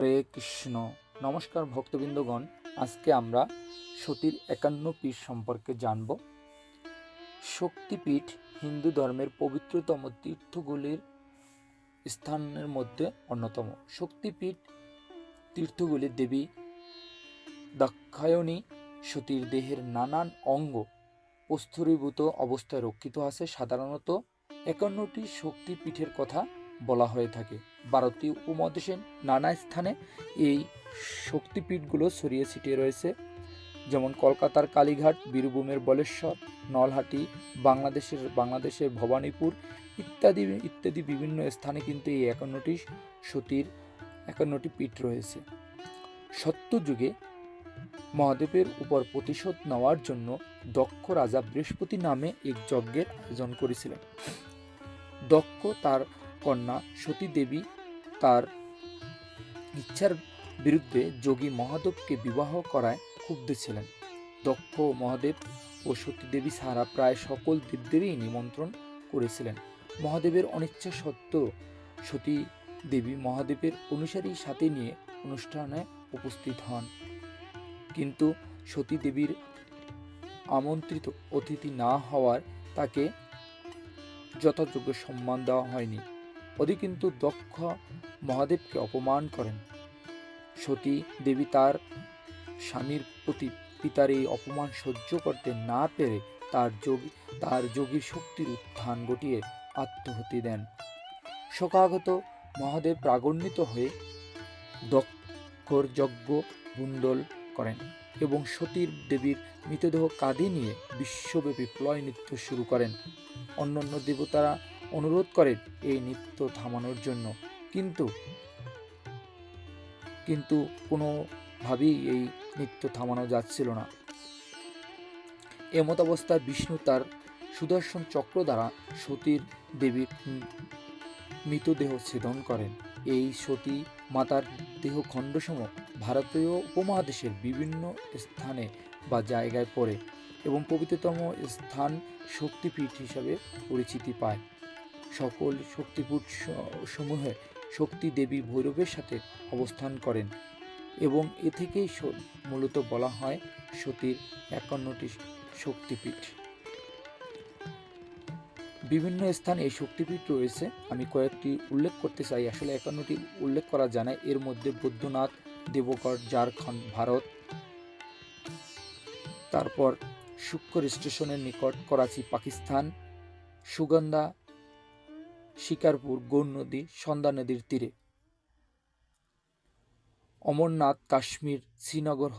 হরে কৃষ্ণ। নমস্কার ভক্তবৃন্দগণ, আজকে আমরা সতীর একান্ন পীঠ সম্পর্কে জানব। শক্তিপীঠ হিন্দু ধর্মের পবিত্রতম তীর্থগুলির স্থানের মধ্যে অন্যতম। শক্তিপীঠ তীর্থগুলি দেবী দাক্ষায়ণী সতীর দেহের নানান অঙ্গ প্রস্তরীভূত অবস্থায় রক্ষিত আছে। সাধারণত একান্নটি শক্তিপীঠের কথা বলা হয়ে থাকে। ভারতীয় উপমহাদেশের নানা স্থানে এই শক্তিপীঠগুলো ছড়িয়ে ছিটিয়ে রয়েছে। যেমন কলকাতার কালীঘাট, বীরভূমের বলেশ্বর, নলহাটি, বাংলাদেশের বাংলাদেশের ভবানীপুর ইত্যাদি ইত্যাদি বিভিন্ন স্থানে কিন্তু এই একান্নটি সতীর, একান্নটি পীঠ রয়েছে। সত্য যুগে মহাদেবের উপর প্রতিশোধ নেওয়ার জন্য দক্ষ রাজা বৃহস্পতি নামে এক যজ্ঞের আয়োজন করেছিলেন। দক্ষ তার কন্যা সতী দেবী তার ইচ্ছার বিরুদ্ধে যোগী মহাদেবকে বিবাহ করায় ক্ষুব্ধ ছিলেন। দক্ষ মহাদেব ও সতী দেবী ছাড়া প্রায় সকল দেবদেবী নিমন্ত্রণ করেছিলেন। মহাদেবের অনিচ্ছা সত্ত্বেও সতী দেবী মহাদেবের অনুসারী সাথে নিয়ে অনুষ্ঠানে উপস্থিত হন। কিন্তু সতী দেবীর আমন্ত্রিত অতিথি না হওয়ার তাকে যথাযোগ্য সম্মান দেওয়া হয়নি। ওদি কিন্তু দক্ষ মহাদেবকে অপমান করেন। সতী দেবী তার স্বামীর প্রতি পিতার এই অপমান সহ্য করতে না পেরে তার যোগ, তার যোগীর শক্তির উত্থান ঘটিয়ে আত্মহতি দেন। শোকাগত মহাদেব প্রাগণ্যিত হয়ে দক্ষর যজ্ঞ বুন্দল করেন এবং সতীর দেবীর মৃতদেহ কাঁধে নিয়ে বিশ্বব্যাপী প্লয় নৃত্য শুরু করেন। অন্যান্য দেবতারা অনুরোধ করেন এই নৃত্য থামানোর জন্য। কিন্তু কিন্তু কোনোভাবেই এই নৃত্য থামানো যাচ্ছিল না। এমত অবস্থায় বিষ্ণু তার সুদর্শন চক্র দ্বারা সতীর দেবীর মৃতদেহ ছেদন করেন। এই সতী মাতার দেহ খণ্ডসম ভারতীয় উপমহাদেশের বিভিন্ন স্থানে বা জায়গায় পড়ে এবং পবিত্রতম স্থান শক্তিপীঠ হিসাবে পরিচিতি পায়। সকল শক্তিপীঠ সমূহে শক্তি দেবী ভৈরবের সাথে অবস্থান করেন এবং এ থেকেই মূলত বলা হয় সতীর একান্নটি শক্তিপীঠ। বিভিন্ন স্থানে এই শক্তিপীঠ রয়েছে। আমি কয়েকটি উল্লেখ করতে চাই। আসলে একান্নটি উল্লেখ করা না। এর মধ্যে বৈদ্যনাথ, দেবগড়, ঝাড়খণ্ড, ভারত। তারপর শুক্কর স্টেশনের নিকট করাচি, পাকিস্তান। সুগন্ধা শিকারপুর গৌর নদী সন্ধ্যা নদীর তীরে। অমরনাথ কাশ্মীর শ্রীনগর